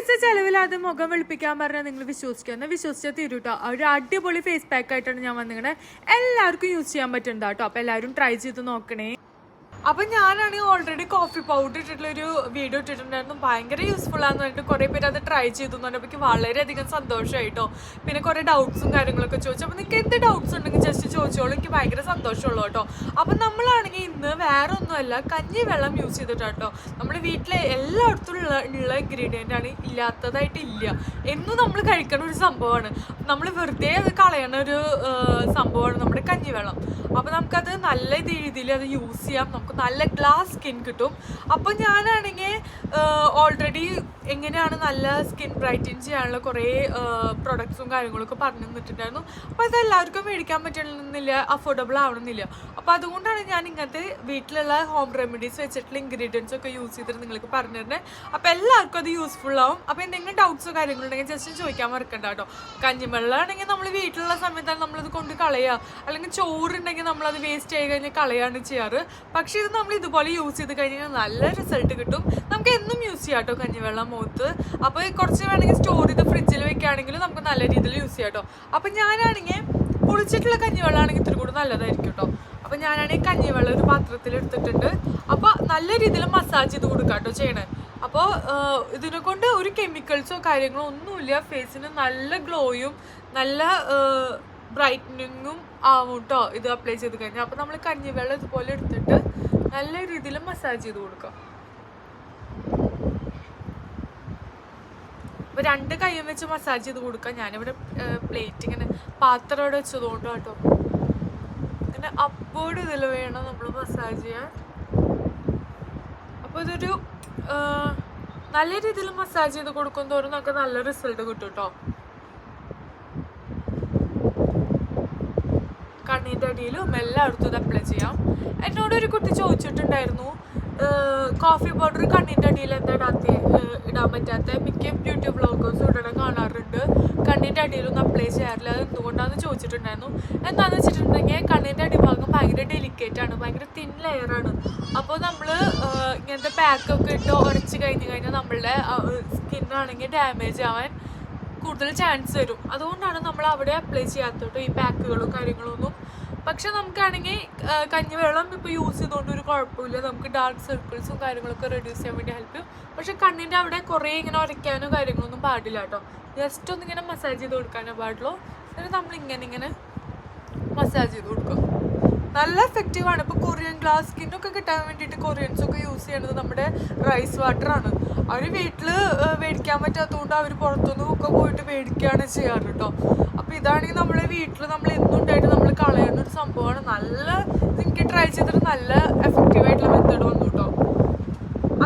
പൈസ ചെലവില്ലാതെ മുഖം വെളുപ്പിക്കാൻ പറഞ്ഞാൽ നിങ്ങൾ വിശ്വസിക്കുക. എന്നാൽ വിശ്വസിച്ചാൽ തീരൂട്ടോ. ഒരു അടിപൊളി ഫേസ് പാക്ക് ആയിട്ടാണ് ഞാൻ വന്നിങ്ങനെ എല്ലാവർക്കും യൂസ് ചെയ്യാൻ പറ്റുന്നുണ്ട് കേട്ടോ. അപ്പോൾ എല്ലാവരും ട്രൈ ചെയ്ത് നോക്കണേ. അപ്പൊ ഞാനാണെങ്കിൽ ഓൾറെഡി കോഫി പൗഡർ ഇട്ടിട്ടുള്ള ഒരു വീഡിയോ ഇട്ടിട്ടുണ്ടായിരുന്നു. ഭയങ്കര യൂസ്ഫുൾ ആണെന്ന് പറഞ്ഞിട്ട് കുറെ പേര് അത് ട്രൈ ചെയ്തു എന്ന് പറഞ്ഞപ്പോൾ എനിക്ക് വളരെയധികം സന്തോഷമായിട്ടോ പിന്നെ കുറെ ഡൗട്ട്സും കാര്യങ്ങളൊക്കെ ചോദിച്ചു. അപ്പൊ നിങ്ങൾക്ക് എന്ത് ഡൗട്ട്സ് ഉണ്ടെങ്കിൽ ജസ്റ്റ് ചോദിച്ചോളൂ. എനിക്ക് ഭയങ്കര സന്തോഷമുള്ളൂ കേട്ടോ. അപ്പൊ നമ്മളാണെങ്കിൽ ഇന്ന് വേറെ ഒന്നുമല്ല കഞ്ഞി വെള്ളം യൂസ് ചെയ്തിട്ടാട്ടോ. നമ്മുടെ വീട്ടിലെ എല്ലായിടത്തും ഉള്ള ഉള്ള ഇൻഗ്രീഡിയന്റ് ആണ് ഇല്ലാത്തതായിട്ട് ഇല്ല. എന്നും നമ്മൾ കഴിക്കുന്ന ഒരു സംഭവമാണ്. നമ്മൾ വെറുതെ അത് കളയണ ഒരു സംഭവമാണ് നമ്മുടെ കഞ്ഞിവെള്ളം അപ്പോൾ നമുക്കത് നല്ല രീതിയിൽ അത് യൂസ് ചെയ്യാം. നമുക്ക് നല്ല ഗ്ലാസ് സ്കിൻ കിട്ടും. അപ്പോൾ ഞാനാണെങ്കിൽ ഓൾറെഡി എങ്ങനെയാണ് നല്ല സ്കിൻ ബ്രൈറ്റൻ ചെയ്യാനുള്ള കുറേ പ്രൊഡക്ട്സും കാര്യങ്ങളൊക്കെ പറഞ്ഞു തന്നിട്ടുണ്ടായിരുന്നു. അപ്പോൾ അത് എല്ലാവർക്കും മേടിക്കാൻ പറ്റണമെന്നില്ല അഫോർഡബിൾ ആവണമെന്നില്ല. അപ്പോൾ അതുകൊണ്ടാണ് ഞാൻ ഇങ്ങനത്തെ വീട്ടിലുള്ള ഹോം റെമഡീസ് വെച്ചിട്ടുള്ള ഇൻഗ്രീഡിയൻസ് ഒക്കെ യൂസ് ചെയ്തിട്ട് നിങ്ങൾക്ക് പറഞ്ഞു തരുന്നത് അപ്പോൾ എല്ലാവർക്കും അത് യൂസ്ഫുൾ ആവും. അപ്പോൾ എന്തെങ്കിലും ഡൗട്ട്സോ കാര്യങ്ങളുണ്ടെങ്കിൽ ജസ്റ്റ് ചോദിക്കാൻ മറക്കണ്ട കേട്ടോ. കഞ്ഞിവെള്ളമാണെങ്കിൽ നമ്മൾ വീട്ടിലുള്ള സമയത്താണ് നമ്മളത് കൊണ്ട് കളയുക. അല്ലെങ്കിൽ ചോറുണ്ടെങ്കിൽ നമ്മളത് വേസ്റ്റ് ആയി കഴിഞ്ഞാൽ കളയാണ് ചെയ്യാറ്. പക്ഷേ ഇത് നമ്മൾ ഇതുപോലെ യൂസ് ചെയ്ത് കഴിഞ്ഞാൽ നല്ല റിസൾട്ട് കിട്ടും. നമുക്ക് എന്നും യൂസ് ചെയ്യാം കേട്ടോ കഞ്ഞിവെള്ളം മുഖത്ത് അപ്പോൾ കുറച്ച് വേണമെങ്കിൽ സ്റ്റോർ ചെയ്ത് ഫ്രിഡ്ജിൽ വെക്കുകയാണെങ്കിൽ നമുക്ക് നല്ല രീതിയിൽ യൂസ് ചെയ്യാം കേട്ടോ അപ്പോൾ ഞാനാണെങ്കിൽ പൊളിച്ചിട്ടുള്ള കഞ്ഞിവെള്ളമാണെങ്കിൽ ഇത്തിരി കൂടി നല്ലതായിരിക്കും കേട്ടോ അപ്പോൾ ഞാനാണെങ്കിൽ കഞ്ഞിവെള്ളം ഒരു പാത്രത്തിൽ എടുത്തിട്ടുണ്ട്. അപ്പോൾ നല്ല രീതിയിൽ മസാജ് ചെയ്ത് കൊടുക്കാം കേട്ടോ ചെയ്യണേ. അപ്പോൾ ഇതിനെ കൊണ്ട് ഒരു കെമിക്കൽസോ കാര്യങ്ങളോ ഒന്നുമില്ല. ഫേസിന് നല്ല ഗ്ലോയും നല്ല ബ്രൈറ്റനിങ്ങും ആവും കേട്ടോ ഇത് അപ്ലൈ ചെയ്ത് കഴിഞ്ഞാൽ അപ്പോൾ നമ്മൾ കഞ്ഞിവെള്ളം ഇതുപോലെ എടുത്തിട്ട് നല്ല രീതിയിൽ മസാജ് ചെയ്ത് കൊടുക്കാം. അപ്പോൾ രണ്ട് കൈയും വെച്ച് മസാജ് ചെയ്ത് കൊടുക്കാം ഞാനിവിടെ പ്ലേറ്റ് ഇങ്ങനെ പാത്രം അവിടെ വെച്ചതുകൊണ്ട് കേട്ടോ. ഇങ്ങനെ അപ്പോഴും ഇതിൽ വേണം നമ്മൾ മസാജ് ചെയ്യാൻ. അപ്പോൾ ഇതൊരു നല്ല രീതിയിൽ മസാജ് ചെയ്ത് കൊടുക്കും തോറും നമുക്ക് നല്ല റിസൾട്ട് കിട്ടും കേട്ടോ. കണ്ണിന്റെ അടിയിലും എല്ലായിടത്തും ഇത് അപ്ലൈ ചെയ്യാം. എന്നോട് ഒരു കുട്ടി ചോദിച്ചിട്ടുണ്ടായിരുന്നു കോഫി പൗഡർ കണ്ണിന്റെ അടിയിൽ എന്താ ഇടാത്ത ഇടാൻ പറ്റാത്ത മിക്ക ബ്യൂട്ടി ബ്ലോഗേഴ്സും ഇടണം കാണാറുണ്ട് കണ്ണിന്റെ അടിയിലൊന്നും അപ്ലൈ ചെയ്യാറില്ല അത് എന്തുകൊണ്ടാണെന്ന് ചോദിച്ചിട്ടുണ്ടായിരുന്നു എന്താണെന്ന് വെച്ചിട്ടുണ്ടെങ്കിൽ കണ്ണിന്റെ അടിഭാഗം ഭയങ്കര ഡെലിക്കേറ്റ് ആണ് ഭയങ്കര തിൻ ലെയറാണ് അപ്പോൾ നമ്മൾ പാക്കൊക്കെ ഇട്ട് ഉരച്ച് കഴിഞ്ഞ് കഴിഞ്ഞാൽ നമ്മളുടെ സ്കിന്നാണെങ്കിൽ ഡാമേജ് ആവാൻ കൂടുതൽ ചാൻസ് വരും. അതുകൊണ്ടാണ് നമ്മൾ അവിടെ അപ്ലൈ ചെയ്യാത്തത് ഈ പാക്കുകളും കാര്യങ്ങളും ഒന്നും. പക്ഷെ നമുക്കാണെങ്കിൽ കഞ്ഞി കഞ്ഞിവെള്ളം ഇപ്പോൾ യൂസ് ചെയ്തുകൊണ്ട് ഒരു കുഴപ്പമില്ല. നമുക്ക് ഡാർക്ക് സർക്കിൾസും കാര്യങ്ങളൊക്കെ റെഡ്യൂസ് ചെയ്യാൻ വേണ്ടി ഹെൽപ്പ് ചെയ്യും. പക്ഷെ കണ്ണിന്റെ അവിടെ കുറേ ഇങ്ങനെ ഉരയ്ക്കാനോ കാര്യങ്ങളൊന്നും പാടില്ല കേട്ടോ. ജസ്റ്റ് ഒന്നിങ്ങനെ മസാജ് ചെയ്ത് കൊടുക്കാനേ പാടുള്ളൂ. എന്നിട്ട് നമ്മൾ ഇങ്ങനെ ഇങ്ങനെ മസാജ് ചെയ്ത് കൊടുക്കും. നല്ല എഫക്റ്റീവ് ആണ്. ഇപ്പോൾ കൊറിയൻ ഗ്ലാസ് സ്കിന്നൊക്കെ കിട്ടാൻ വേണ്ടിയിട്ട് കൊറിയൻസ് ഒക്കെ യൂസ് ചെയ്യണത് നമ്മുടെ റൈസ് വാട്ടർ ആണ്. അവർ വീട്ടിൽ മേടിക്കാൻ പറ്റാത്തതുകൊണ്ട് അവർ പുറത്തുനിന്ന് ഒക്കെ പോയിട്ട് മേടിക്കുകയാണ് ചെയ്യാറ് കേട്ടോ. അപ്പോൾ ഇതാണെങ്കിൽ നമ്മളെ വീട്ടിൽ നമ്മൾ എന്തുണ്ടായിട്ട് നമ്മൾ കളയുന്ന ഒരു സംഭവമാണ്. നല്ല നിങ്ങൾക്ക് ട്രൈ ചെയ്തിട്ട് നല്ല എഫക്റ്റീവ് ആയിട്ടുള്ള മെത്തേഡ് വന്നു കേട്ടോ.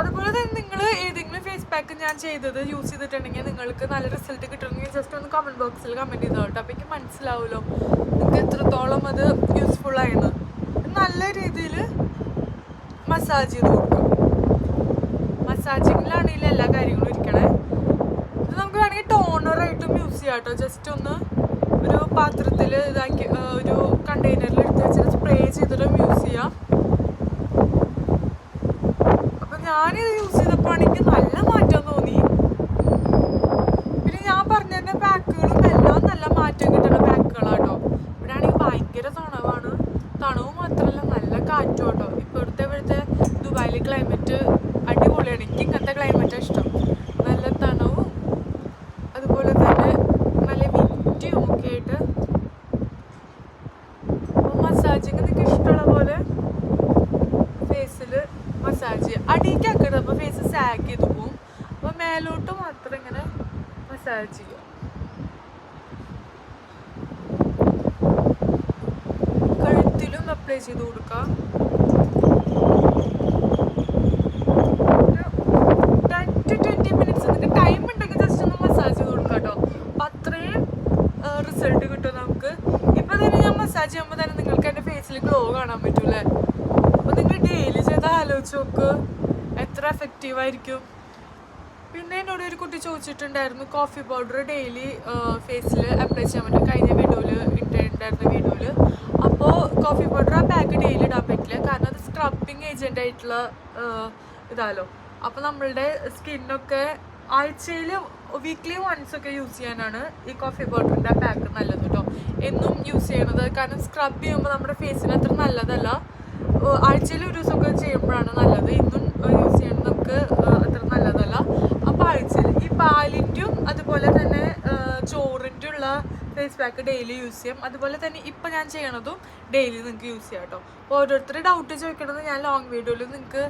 അതുപോലെ തന്നെ നിങ്ങൾ ഏതെങ്കിലും ഫേസ് പാക്ക് ഞാൻ ചെയ്തത് യൂസ് ചെയ്തിട്ടുണ്ടെങ്കിൽ നിങ്ങൾക്ക് നല്ല റിസൾട്ട് കിട്ടണമെങ്കിൽ ജസ്റ്റ് ഒന്ന് കമന്റ് ബോക്സിൽ കമന്റ് ചെയ്തോട്ടോ അപ്പോൾ എനിക്ക് മനസ്സിലാവുമല്ലോ. നിങ്ങൾക്ക് എത്രത്തോളം അത് നല്ല രീതിയിൽ മസാജ് ചെയ്ത് കൊടുക്കും. മസാജിങ്ങിലാണെങ്കിലും എല്ലാ കാര്യങ്ങളും ഇരിക്കണേ. ഇത് നമുക്ക് വേണമെങ്കിൽ ടോണറായിട്ടും യൂസ് ചെയ്യാം കേട്ടോ ജസ്റ്റ് ഒന്ന് ഒരു പാത്രത്തിൽ ഇതാക്കി ഒരു കണ്ടെയ്നറിൽ എടുത്ത് വെച്ചിട്ട് സ്പ്രേ ചെയ്തിട്ടും യൂസ് ചെയ്യാം അപ്പൊ ഞാനിത് യൂസ് ചെയ്തപ്പോൾ ആണെങ്കിൽ നല്ല മാറ്റം തോന്നി പിന്നെ ഞാൻ പറഞ്ഞ തന്നെ പാക്കുകളും എല്ലാം നല്ല മാറ്റം കിട്ടുന്ന പാക്കുകളാട്ടോ ഇവിടെ ആണെങ്കിൽ ഭയങ്കര തണവാണ് തണവ് മാത്രമല്ല നല്ല കാറ്റും കേട്ടോ ഇപ്പോഴത്തെ ഇവിടുത്തെ ദുബായിലെ ക്ലൈമറ്റ് അടിപൊളിയാണ് എനിക്ക് ഇങ്ങനത്തെ ക്ലൈമറ്റാണ് ഇഷ്ടം നല്ല തണവും അതുപോലെ തന്നെ നല്ല വിറ്റിയും ഒക്കെ ആയിട്ട് മസാജിങ് നിങ്ങൾക്ക് ഇഷ്ടമുള്ള പോലെ ഫേസിൽ മസാജ് ചെയ്യുക അടിയിക്കാക്കരുത് അപ്പോൾ ഫേസ് സാഗ് ചെയ്ത് പോവും. അപ്പോൾ മേലോട്ട് മാത്രം ഇങ്ങനെ മസാജ് ചെയ്യുക കഴുത്തിലും അപ്ലൈ ചെയ്ത് കൊടുക്കാം ടെൻ ടു ട്വന്റി മിനിറ്റ്സ് നിങ്ങൾക്ക് ടൈം ഉണ്ടെങ്കിൽ ജസ്റ്റ് ഒന്ന് മസാജ് ചെയ്ത് കൊടുക്കാം കേട്ടോ അപ്പം അത്രയും റിസൾട്ട് കിട്ടും നമുക്ക് ഇപ്പം തന്നെ ഞാൻ മസാജ് ചെയ്യുമ്പോൾ തന്നെ നിങ്ങൾക്ക് എന്റെ ഫേസിൽ ഗ്ലോ കാണാൻ പറ്റൂലേ അപ്പോൾ നിങ്ങൾ ഡെയിലി ചെയ്ത് ആലോചിച്ച് നോക്ക് എത്ര എഫക്റ്റീവ് ആയിരിക്കും. പിന്നെ എന്നോട് ഒരു കുട്ടി ചോദിച്ചിട്ടുണ്ടായിരുന്നു കോഫി പൗഡർ ഡെയിലി ഫേസിൽ അപ്ലൈ ചെയ്യാൻ പറ്റും. കഴിഞ്ഞ വീഡിയോയിൽ ഇട്ടിട്ടുണ്ടായിരുന്ന വീഡിയോയിൽ അപ്പോൾ കോഫി പൗഡർ ആ പാക്ക് ഡെയിലി ഇടാൻ പറ്റില്ല. കാരണം അത് സ്ക്രബിങ് ഏജന്റ് ആയിട്ടുള്ള ഇതാലോ. അപ്പോൾ നമ്മളുടെ സ്കിന്നൊക്കെ ആഴ്ചയിൽ വീക്ക്ലി വൺസ് ഒക്കെ യൂസ് ചെയ്യാനാണ് ഈ കോഫി പൗഡറിന്റെ പാക്ക് നല്ലത് കേട്ടോ എന്നും യൂസ് ചെയ്യണത്. കാരണം സ്ക്രബ് ചെയ്യുമ്പോൾ നമ്മുടെ ഫേസിന് അത്ര നല്ലതല്ല. ആഴ്ചയിൽ ഒരു ദിവസമൊക്കെ ചെയ്യുമ്പോഴാണ് നല്ലത്. ഇന്നും യൂസ് ചെയ്യുന്നത് നമുക്ക് ഏഹ്, അത്ര നല്ലതല്ല അപ്പോൾ ആഴ്ചയിൽ ഈ പാലിന്റെയും അതുപോലെ തന്നെ ചോറിന്റെ ഉള്ള ഫേസ് പാക്ക് ഡെയിലി യൂസ് ചെയ്യാം. അതുപോലെ തന്നെ ഇപ്പം ഞാൻ ചെയ്യണതും ഡെയിലി നിങ്ങൾക്ക് യൂസ് ചെയ്യാം കേട്ടോ ഓരോരുത്തർ ഡൗട്ട് ചോദിക്കണത് ഞാൻ ലോങ് വീഡിയോയിൽ നിങ്ങൾക്ക്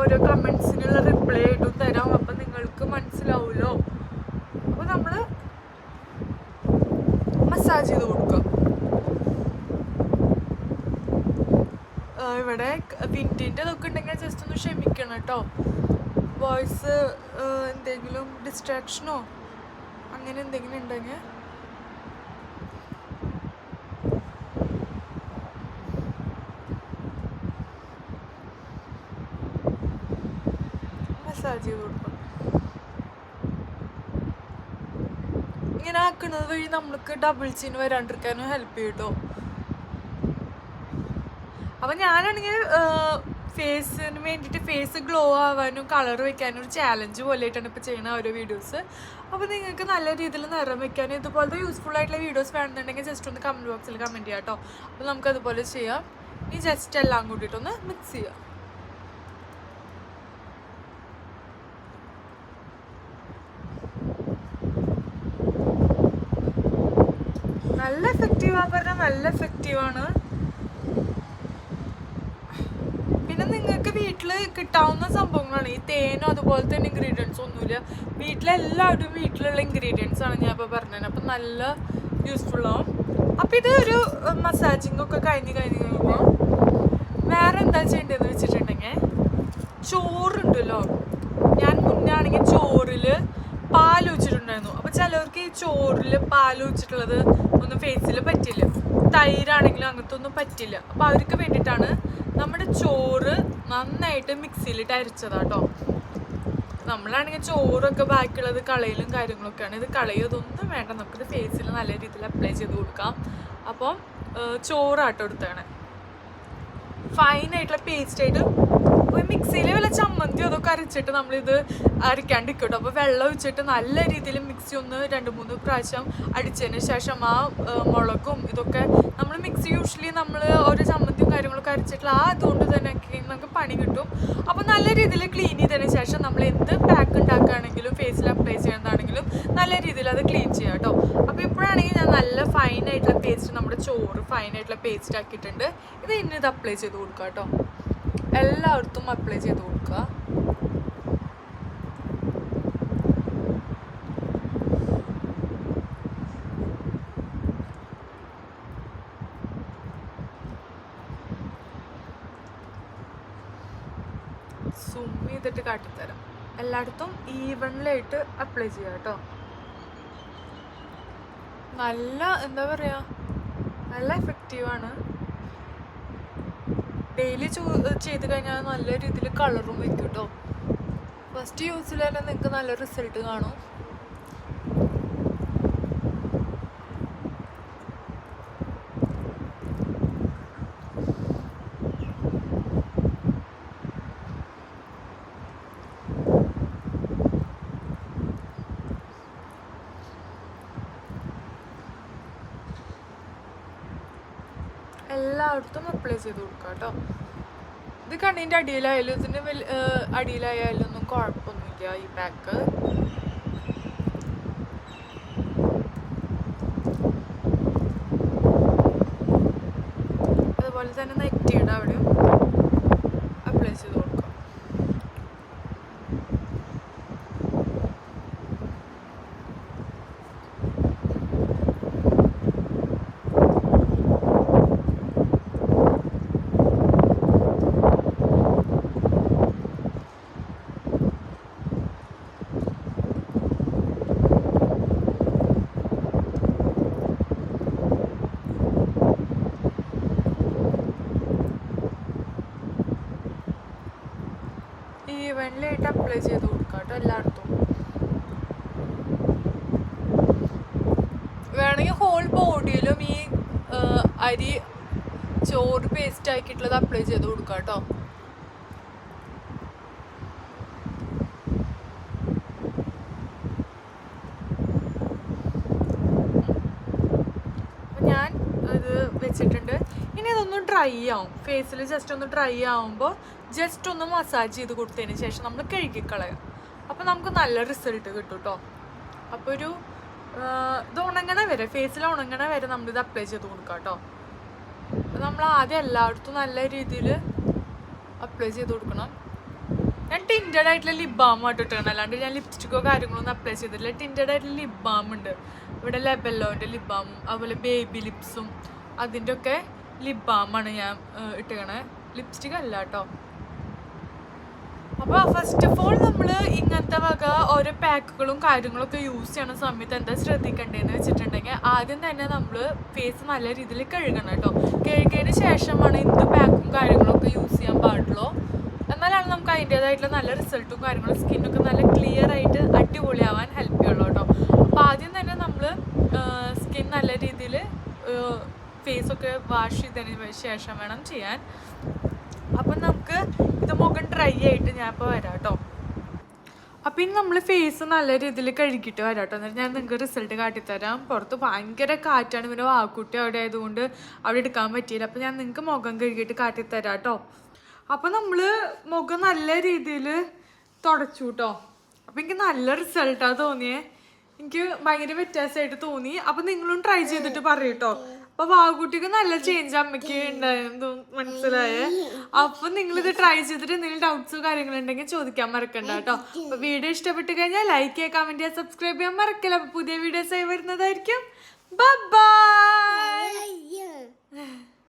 ഓരോ കമൻസിനുള്ള റിപ്ലൈ ആയിട്ടും തരാം. അപ്പം നിങ്ങൾക്ക് മനസ്സിലാവുമല്ലോ അപ്പോൾ നമ്മൾ മസാജ് ചെയ്ത് കൊടുക്കുക. ഇവിടെ വിന്റിന്റെ ഇതൊക്കെ ഉണ്ടെങ്കിൽ ജസ്റ്റ് ഒന്ന് ക്ഷമിക്കണം കേട്ടോ വോയിസ് എന്തെങ്കിലും ഡിസ്ട്രാക്ഷനോ അങ്ങനെ എന്തെങ്കിലും ഉണ്ടെങ്കിൽ മസാജ് ചെയ്ത് ഇങ്ങനെ ആക്കുന്നത് വഴി നമ്മൾക്ക് ഡബിൾ ചിൻ വരാണ്ടിരിക്കാനും ഹെൽപ്പ് ചെയ്യും കേട്ടോ അപ്പൊ ഞാനാണെങ്കിൽ ഫേസിന് വേണ്ടിയിട്ട് ഫേസ് ഗ്ലോ ആവാനും കളർ വെക്കാനും ഒരു ചാലഞ്ച് പോലെയായിട്ടാണ് ഇപ്പോൾ ചെയ്യുന്ന ഓരോ വീഡിയോസ് അപ്പോൾ നിങ്ങൾക്ക് നല്ല രീതിയിൽ നിറം വെക്കാനും ഇതുപോലത്തെ യൂസ്ഫുൾ ആയിട്ടുള്ള വീഡിയോസ് വേണമെന്നുണ്ടെങ്കിൽ ജസ്റ്റ് ഒന്ന് കമന്റ് ബോക്സിൽ കമന്റ് ചെയ്യാം കേട്ടോ അപ്പോൾ നമുക്കതുപോലെ ചെയ്യാം. ഇനി ജസ്റ്റ് എല്ലാം കൂട്ടിയിട്ടൊന്ന് മിക്സ് ചെയ്യാം. നല്ല എഫക്റ്റീവ് ആ പറഞ്ഞാൽ നല്ല എഫക്റ്റീവ് ആണ് പിന്നെ നിങ്ങൾക്ക് വീട്ടിൽ കിട്ടാവുന്ന സംഭവങ്ങളാണ്. ഈ തേനും അതുപോലെ തന്നെ ഇൻഗ്രീഡിയൻസ് ഒന്നുമില്ല. വീട്ടിലെല്ലാവരും വീട്ടിലുള്ള ഇൻഗ്രീഡിയൻസ് ആണ് ഞാൻ ഇപ്പോൾ പറഞ്ഞത്. അപ്പം നല്ല യൂസ്ഫുൾ ആവും. അപ്പം ഇത് ഒരു മസാജിങ് ഒക്കെ കഴിഞ്ഞ് കഴിഞ്ഞ് കഴിയുമ്പോൾ വേറെ എന്താ ചെയ്യേണ്ടതെന്ന് വെച്ചിട്ടുണ്ടെങ്കിൽ ചോറുണ്ടല്ലോ. ഞാൻ മുന്നേ ആണെങ്കിൽ ചോറിൽ പാൽ വെച്ചിട്ടുണ്ടായിരുന്നു അപ്പോൾ ചിലവർക്ക് ഈ ചോറിൽ പാൽ വെച്ചിട്ടുള്ളത് ഒന്നും ഫേസിൽ പറ്റില്ല. തൈരാണെങ്കിലും അങ്ങനത്തെ ഒന്നും പറ്റില്ല. അപ്പോൾ അവർക്ക് വേണ്ടിയിട്ടാണ് നമ്മുടെ ചോറ് നന്നായിട്ട് മിക്സിയിലിട്ട് അരിച്ചതാട്ടോ നമ്മളാണെങ്കിൽ ചോറൊക്കെ ബാക്കിയുള്ളത് കളയിലും കാര്യങ്ങളൊക്കെയാണ്. ഇത് കളയതൊന്നും വേണ്ട. നമുക്കിത് ഫേസിൽ നല്ല രീതിയിൽ അപ്ലൈ ചെയ്ത് കൊടുക്കാം. അപ്പോൾ ചോറാട്ടോ എടുത്താണ് ഫൈൻ ആയിട്ടുള്ള പേസ്റ്റ് ആയിട്ട് ഒരു മിക്സിയിൽ വല്ല ചമ്മന്തി അതൊക്കെ അരച്ചിട്ട് നമ്മളിത് അരക്കാണ്ടിരിക്കട്ടോ അപ്പോൾ വെള്ളം ഒഴിച്ചിട്ട് നല്ല രീതിയിൽ മിക്സി ഒന്ന് രണ്ട് മൂന്ന് പ്രാവശ്യം അടിച്ചതിന് ശേഷം ആ മുളകും ഇതൊക്കെ നമ്മൾ മിക്സി യൂഷ്വലി നമ്മൾ ഓരോ ചമ്മന്തിയും കാര്യങ്ങളൊക്കെ അരച്ചിട്ടുള്ള ആ അതുകൊണ്ട് തന്നെ നമുക്ക് പണി കിട്ടും. അപ്പോൾ നല്ല രീതിയിൽ ക്ലീൻ ചെയ്തതിന് ശേഷം നമ്മൾ എന്ത് പാക്ക് ഉണ്ടാക്കുകയാണെങ്കിലും ഫേസിൽ അപ്ലൈ ചെയ്യുന്നതാണെങ്കിലും നല്ല രീതിയിൽ അത് ക്ലീൻ ചെയ്യാം കേട്ടോ. അപ്പോൾ ഇപ്പോഴാണെങ്കിൽ ഞാൻ നല്ല ഫൈൻ ആയിട്ടുള്ള പേസ്റ്റ് നമ്മുടെ ചോറ് ഫൈൻ ആയിട്ടുള്ള പേസ്റ്റ് ആക്കിയിട്ടുണ്ട്. ഇത് ഇന്നിത് അപ്ലൈ ചെയ്ത് കൊടുക്കുക കേട്ടോ. എല്ലായിടത്തും അപ്ലൈ ചെയ്ത് കൊടുക്കുക. സൂം ചെയ്തിട്ട് കാട്ടിത്തരാം. എല്ലായിടത്തും ഈവൺലായിട്ട് അപ്ലൈ ചെയ്യാം കേട്ടോ. നല്ല എന്താ പറയുക നല്ല എഫക്റ്റീവാണ് ഡെയിലി ചൂ ചെയ്ത് കഴിഞ്ഞാൽ നല്ല രീതിയിൽ കളറും വയ്ക്കും കേട്ടോ. ഫസ്റ്റ് യൂസിൽ നിങ്ങൾക്ക് നല്ല റിസൾട്ട് കാണും. എല്ലായിടത്തും അപ്ലൈ ചെയ്ത് കൊടുക്കുക കേട്ടോ ഇത് കണ്ണിന്റെ അടിയിലായാലും ഇതിന്റെ വലിയ അടിയിലായാലും ഒന്നും കുഴപ്പമൊന്നുമില്ല ഈ പാക്ക് അതുപോലെ തന്നെ നെറ്റിയുടെ അവിടെയും സെവനിൽ അപ്ലൈ ചെയ്ത് കൊടുക്കാം കേട്ടോ എല്ലായിടത്തും. വേണമെങ്കിൽ ഹോൾ ബോഡിയിലും ഈ അരി ചോറ് പേസ്റ്റ് ആക്കിയിട്ടുള്ളത് അപ്ലൈ ചെയ്ത് കൊടുക്കാം കേട്ടോ. വെച്ചിട്ടുണ്ട്. ഡ്രൈ ആവും. ഫേസിൽ ജസ്റ്റ് ഒന്ന് ഡ്രൈ ആവുമ്പോൾ ജസ്റ്റ് ഒന്ന് മസാജ് ചെയ്ത് കൊടുത്തതിന് ശേഷം നമ്മൾ കഴുകിക്കളയാം അപ്പോൾ നമുക്ക് നല്ല റിസൾട്ട് കിട്ടും കേട്ടോ അപ്പോൾ ഒരു ഇത് ഉണങ്ങണ വരെ ഫേസിൽ ഉണങ്ങണ വരെ നമ്മളിത് അപ്ലൈ ചെയ്ത് കൊടുക്കാം കേട്ടോ അപ്പോൾ നമ്മൾ ആദ്യം എല്ലായിടത്തും നല്ല രീതിയിൽ അപ്ലൈ ചെയ്ത് കൊടുക്കണം. ഞാൻ ടിന്റഡ് ആയിട്ടുള്ള ലിപ് ബാം ഇട്ടിട്ടാണ് അല്ലാണ്ട് ഞാൻ ലിപ്സ്റ്റിക്കോ കാര്യങ്ങളൊന്നും അപ്ലൈ ചെയ്തിട്ടില്ല. ടിന്റഡ് ആയിട്ടുള്ള ലിപ് ബാം ഉണ്ട്. ഇവിടെ ലെബല്ലോന്റെ ലിപ് ബാമും അതുപോലെ ബേബി ലിപ്സും അതിന്റെ ഒക്കെ ലിപ് ബാമാണ് ഞാൻ ഇട്ടുകണേ ലിപ്സ്റ്റിക് അല്ല കേട്ടോ. അപ്പോൾ ഫസ്റ്റ് ഓഫ് ഓൾ നമ്മൾ ഇങ്ങനത്തെ വക ഓരോ പാക്കുകളും കാര്യങ്ങളൊക്കെ യൂസ് ചെയ്യണ സമയത്ത് എന്താ ശ്രദ്ധിക്കേണ്ടതെന്ന് വെച്ചിട്ടുണ്ടെങ്കിൽ ആദ്യം തന്നെ നമ്മൾ ഫേസ് നല്ല രീതിയിൽ കഴുകണം കേട്ടോ. കഴുകിയതിന് ശേഷമാണ് എന്ത് പാക്കും കാര്യങ്ങളൊക്കെ യൂസ് ചെയ്യാൻ പാടുള്ളൂ. എന്നാലാണ് നമുക്ക് അതിന്റേതായിട്ടുള്ള നല്ല റിസൾട്ടും കാര്യങ്ങളും സ്കിന്നൊക്കെ നല്ല ക്ലിയർ ആയിട്ട് അടിപൊളിയാവാൻ ഹെൽപ്പ് ചെയ്യുള്ളൂ കേട്ടോ. അപ്പോൾ ആദ്യം തന്നെ നമ്മൾ സ്കിൻ നല്ല രീതിയിൽ ഫേസൊക്കെ വാഷ് ചെയ്തതിന് ശേഷം വേണം ചെയ്യാൻ. അപ്പം നമുക്ക് ഇത് മുഖം ഡ്രൈ ആയിട്ട് ഞാൻ ഇപ്പോൾ വരാം കേട്ടോ അപ്പം ഇനി നമ്മൾ ഫേസ് നല്ല രീതിയിൽ കഴുകിയിട്ട് വരാം കേട്ടോ എന്നിട്ട് ഞാൻ നിങ്ങൾക്ക് റിസൾട്ട് കാട്ടിത്തരാം. പുറത്ത് ഭയങ്കര കാറ്റാണ്. പിന്നെ വാക്കുട്ടി അവിടെ ആയതുകൊണ്ട് അവിടെ എടുക്കാൻ പറ്റിയില്ല. അപ്പം ഞാൻ നിങ്ങൾക്ക് മുഖം കഴുകിയിട്ട് കാട്ടിത്തരാം കേട്ടോ അപ്പം നമ്മൾ മുഖം നല്ല രീതിയിൽ തുടച്ചു കേട്ടോ അപ്പം എനിക്ക് നല്ല റിസൾട്ടാണ് തോന്നിയേ. എനിക്ക് ഭയങ്കര വ്യത്യാസമായിട്ട് തോന്നി. അപ്പം നിങ്ങളും ട്രൈ ചെയ്തിട്ട് പറയൂട്ടോ അപ്പൊ വാവുകുട്ടിക്ക് നല്ല ചേഞ്ച് അമ്മയ്ക്ക് ഉണ്ടായിരുന്നു മനസ്സിലായേ? അപ്പൊ നിങ്ങൾ ഇത് ട്രൈ ചെയ്തിട്ട് എന്തെങ്കിലും ഡൗട്ട്സോ കാര്യങ്ങളോ ഉണ്ടെങ്കിൽ ചോദിക്കാൻ മറക്കണ്ട കേട്ടോ. അപ്പൊ വീഡിയോ ഇഷ്ടപ്പെട്ട് കഴിഞ്ഞാൽ ലൈക്ക് ചെയ്യുക കമന്റ് ചെയ്യുക സബ്സ്ക്രൈബ് ചെയ്യാൻ മറക്കില്ല. അപ്പൊ പുതിയ വീഡിയോസ് ആയി വരുന്നതായിരിക്കും. ബൈ